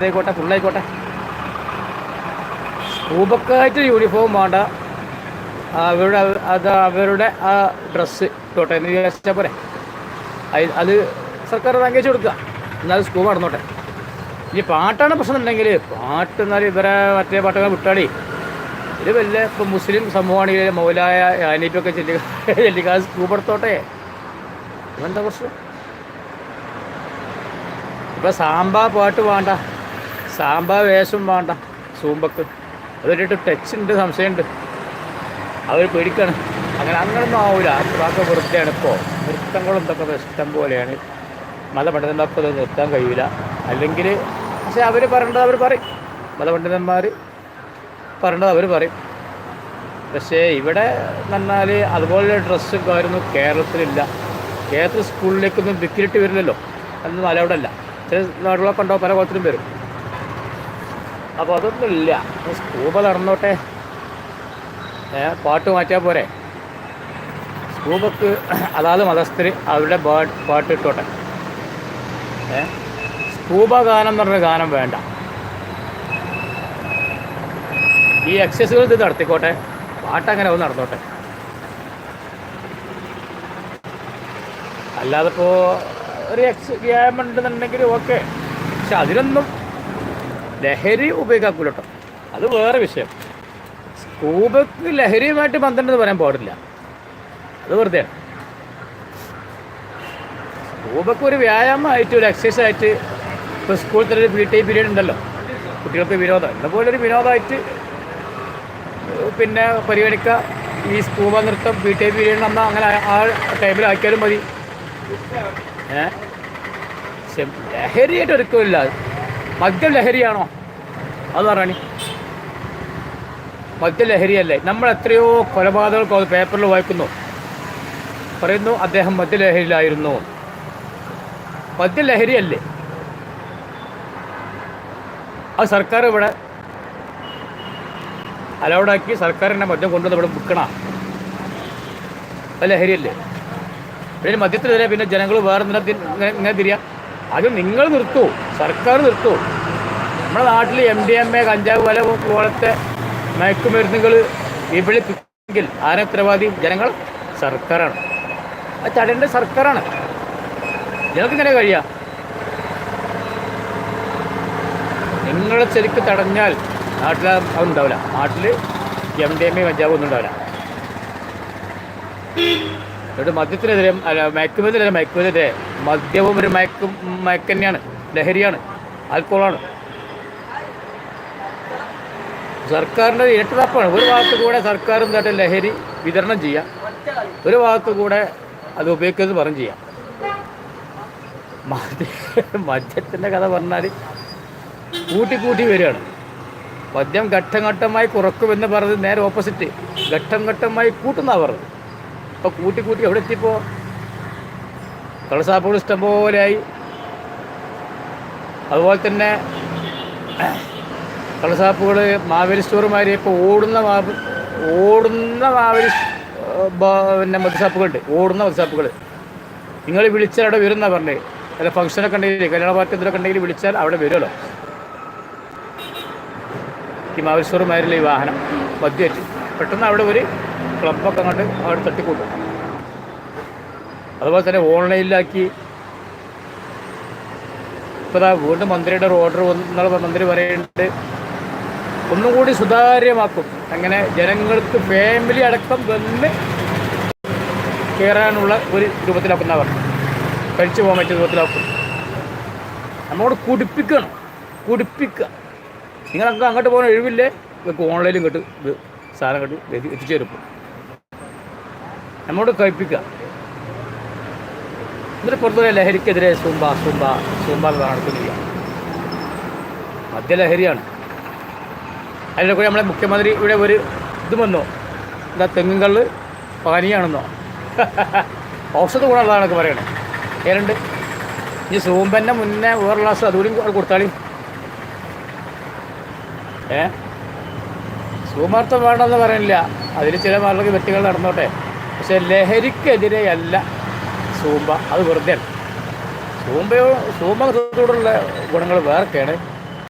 ഏതായിക്കോട്ടെ ഫുള്ളായിക്കോട്ടെ ഊബക്കായിട്ട് uniform വേണ്ട. അവരുടെ അത് അവരുടെ ആ ഡ്രസ്സ് ഇട്ടോട്ടെ എന്ന് വിചാരിച്ചാൽ പോരെ. അത് സർക്കാർ റാങ്കേജ് കൊടുക്കുക. എന്നാലും സ്കൂൾ നടന്നോട്ടെ. ഇനി പാട്ടാണ് പ്രശ്നം ഉണ്ടെങ്കിൽ പാട്ട് എന്നാൽ ഇവരെ മറ്റേ പാട്ടുകൾ വിട്ടാടി. ഇത് വല്ല ഇപ്പം മുസ്ലിം സമൂഹമാണെങ്കിൽ മൗലായ അനീപ്പൊക്കെ ചെല്ലിക്കാ സ്കൂൾ എടുത്തോട്ടെ എന്താ പ്രശ്നം? ഇപ്പം സാമ്പാ പാട്ട് വേണ്ട. സാമ്പാ വേഷം വേണ്ട. സൂമ്പക്ക്. അതൊരു ടച്ച് ഉണ്ട് സംശയമുണ്ട്. അവർ പേടിക്കണം. അങ്ങനെ അങ്ങനൊന്നും ആവില്ല അതൊക്കെ വൃത്തിയാണ് ഇപ്പോൾ നൃത്തങ്ങളും ഇതൊക്കെ ഇഷ്ടം പോലെയാണ്. മതപണ്ഡിതന്മാർക്ക് അത് നിർത്താൻ കഴിയില്ല അല്ലെങ്കിൽ പക്ഷേ അവർ പറയേണ്ടത് അവർ പറയും. മതപണ്ഡിതന്മാർ പറയേണ്ടത് അവർ പറയും. പക്ഷേ ഇവിടെ എന്നാൽ അതുപോലെ ഡ്രസ്സും കാര്യമൊന്നും കേരളത്തിലില്ല. കേരളത്തിൽ സ്കൂളിലേക്കൊന്നും വിക്കിലിട്ട് വരില്ലല്ലോ. അതൊന്നും അല്ല ചില നാടുകളൊക്കെ ഉണ്ടാവും പല കുളത്തിലും വരും. അപ്പോൾ അതൊന്നും ഇല്ല സ്കൂബ നടന്നോട്ടെ. പാട്ട് മാറ്റിയാൽ പോരെ. സ്കൂബക്ക് അതാത് മതസ്ഥർ അവരുടെ പാട്ട് ഇട്ടോട്ടെ. സ്കൂബ ഗാനം എന്ന് പറഞ്ഞ ഗാനം വേണ്ട. ഈ എക്സസൈസുകൾ ഇത് നടത്തിക്കോട്ടെ. പാട്ട് അങ്ങനെ ഒന്ന് നടന്നോട്ടെ. അല്ലാതെ ഇപ്പോൾ ഒരു എക്സ് വ്യായാമം ഉണ്ടെന്നുണ്ടെങ്കിൽ ഓക്കെ പക്ഷെ അതിനൊന്നും ലഹരി ഉപയോഗിക്കാക്കൂല കേട്ടോ അത് വേറെ വിഷയം. സ്കൂബക്ക് ലഹരിയുമായിട്ട് ബന്ധമുണ്ടെന്ന് പറയാൻ പാടില്ല. അത് വെറുതെയാണ് സ്കൂബക്ക് ഒരു വ്യായാമമായിട്ട് ഒരു എക്സസൈസ് ആയിട്ട് ഇപ്പോൾ സ്കൂളിൽ തന്നെ ഒരു പി ടി പീരീഡ് ഉണ്ടല്ലോ. കുട്ടികൾക്ക് വിനോദം ഇതുപോലെ ഒരു വിനോദമായിട്ട് പിന്നെ പരിഗണിക്കുക. ഈ സ്കൂബ നൃത്തം പി ടി പീരീഡ് നമ്മൾ അങ്ങനെ ആ ടൈമിലാക്കിയാലും മതി. ഏഹ് ലഹരിയായിട്ട് ഒരിക്കലില്ല മദ്യം ലഹരിയാണോ? അത് പറയണി. മദ്യം ലഹരിയല്ലേ? നമ്മൾ എത്രയോ കൊലപാതകങ്ങൾ പേപ്പറിൽ വായിക്കുന്നു. പറയുന്നു അദ്ദേഹം മദ്യലഹരിയിലായിരുന്നു മദ്യലഹരിയല്ലേ അത് സർക്കാർ ഇവിടെ അലൗഡാക്കി സർക്കാരിന്റെ മദ്യം കൊണ്ടുവന്ന് ഇവിടെ വിൽക്കണ. അത് ലഹരിയല്ലേ? പിന്നെ മദ്യത്തിനെതിരെ പിന്നെ ജനങ്ങൾ വേറെ ഇങ്ങനെ ഇങ്ങനെ തിരിയാം? അത് നിങ്ങൾ നിർത്തൂ. സർക്കാർ നിർത്തൂ. നമ്മുടെ നാട്ടിൽ എം ഡി എം എ കഞ്ചാവ് വല പോലത്തെ മയക്കുമരുന്നുകൾ വിപണിപ്പിക്കെങ്കിൽ ആരെ ഉത്തരവാദി? ജനങ്ങൾ സർക്കാരാണ്. ആ തടയേണ്ടത് സർക്കാരാണ്. ജനങ്ങൾക്ക് ഇങ്ങനെ കഴിയാം നിങ്ങളെ ശരിക്ക് തടഞ്ഞാൽ നാട്ടിൽ അതുണ്ടാവില്ല നാട്ടിൽ എം ഡി എം എ കഞ്ചാവ് ഒന്നും ഉണ്ടാവില്ല. എന്നിട്ട് മദ്യത്തിനെതിരെ അല്ല മയക്കുമരുന്നെതിരെ മയക്കുമരുന്നെതിരെ മദ്യവും ഒരു മയക്കും മയക്ക് തന്നെയാണ്. ലഹരിയാണ് ആൽക്കോളാണ് സർക്കാരിന്റെ ഇരട്ടത്താപ്പാണ് ഒരു ഭാഗത്ത് കൂടെ സർക്കാർ എന്തായിട്ട് ലഹരി വിതരണം ചെയ്യാം. ഒരു ഭാഗത്ത് കൂടെ അത് ഉപയോഗിക്കുന്നത് പറഞ്ഞു ചെയ്യാം. മദ്യ മദ്യത്തിന്റെ കഥ പറഞ്ഞാൽ കൂട്ടി കൂട്ടി വരികയാണ്. മദ്യം ഘട്ടം ഘട്ടമായി കുറക്കുമെന്ന് പറഞ്ഞത് നേരെ ഓപ്പോസിറ്റ് ഘട്ടം ഘട്ടമായി കൂട്ടുന്നാണ് പറഞ്ഞത്. അപ്പോൾ കൂട്ടി കൂട്ടി എവിടെ എത്തിയപ്പോൾ കള്ളസാപ്പുകൾ ഇഷ്ടംപോലെയായി അതുപോലെ തന്നെ കള്ളസാപ്പുകൾ മാവേലി സ്റ്റോറുമാർ ഇപ്പോൾ ഓടുന്ന മാവ് ഓടുന്ന മാവേലി പിന്നെ മദ്യസാപ്പുകളുണ്ട്. ഓടുന്ന മദ്യസാപ്പുകൾ നിങ്ങൾ വിളിച്ചാൽ അവിടെ വരുന്ന പറഞ്ഞേ. അല്ല ഫംഗ്ഷനൊക്കെ ഉണ്ടെങ്കിൽ കല്യാണ പാർട്ടി എന്തൊക്കെ ഉണ്ടെങ്കിൽ വിളിച്ചാൽ അവിടെ വരുമല്ലോ. ഈ മാവേലി സ്റ്റോറുമാരിലെ ഈ വാഹനം മദ്യമായിട്ട്. പെട്ടെന്ന് അവിടെ ഒരു ക്ലബൊക്കെ അങ്ങോട്ട് അവിടെ തട്ടിക്കൂട്ടും. അതുപോലെ തന്നെ ഓൺലൈനിലാക്കി ഇപ്പോൾ വീണ്ടും മന്ത്രിയുടെ ഒരു ഓർഡർ എന്നുള്ള മന്ത്രി പറയുന്നുണ്ട് ഒന്നും കൂടി സുതാര്യമാക്കും. അങ്ങനെ ജനങ്ങൾക്ക് ഫാമിലി അടക്കം വന്ന് കയറാനുള്ള ഒരു രൂപത്തിലാക്കുന്ന അവർ. കഴിച്ചു പോകാൻ പറ്റിയ രൂപത്തിലാക്കും. നമ്മളോട് കുടിപ്പിക്കണം കുടിപ്പിക്കുക. നിങ്ങൾക്ക് അങ്ങോട്ട് പോകാൻ ഒഴിവില്ലേ? നിങ്ങൾക്ക് ഓൺലൈനിൽ ഇങ്ങോട്ട് സാധനം ഇങ്ങോട്ട് എത്തിച്ചേരും. നമ്മളോട് കഴിപ്പിക്കുക. എന്നിട്ട് പുറത്തുള്ള ലഹരിക്കെതിരെ സൂമ്പ സൂമ്പ സൂമ്പ എന്ന് നടക്കുന്നില്ല മദ്യലഹരിയാണ് അതിന്റെ കൂടെ നമ്മളെ മുഖ്യമന്ത്രി ഇവിടെ ഒരു ഇത് വന്നോ. എന്താ തെങ്ങുകള്ള് പനിയാണെന്നോ? ഔഷധ ഗുണമുള്ളതാണൊക്കെ പറയണേ. ഏറെണ്ട് ഈ സൂമ്പന്റെ മുന്നേ വേറെ ഗ്ലാസ് അതുകൂടി കൊടുത്താളി. ഏ? സൂമാർത്ഥം വേണമെന്ന് പറയുന്നില്ല അതിൽ ചില മാർഗ വ്യക്തികൾ നടന്നോട്ടെ. പക്ഷെ ലഹരിക്കെതിരെയല്ല. സൂമ്പ അത് വെറുതെ സൂമ്പയോ സൂമ്പ ഗുണങ്ങൾ വേറെയൊക്കെയാണ്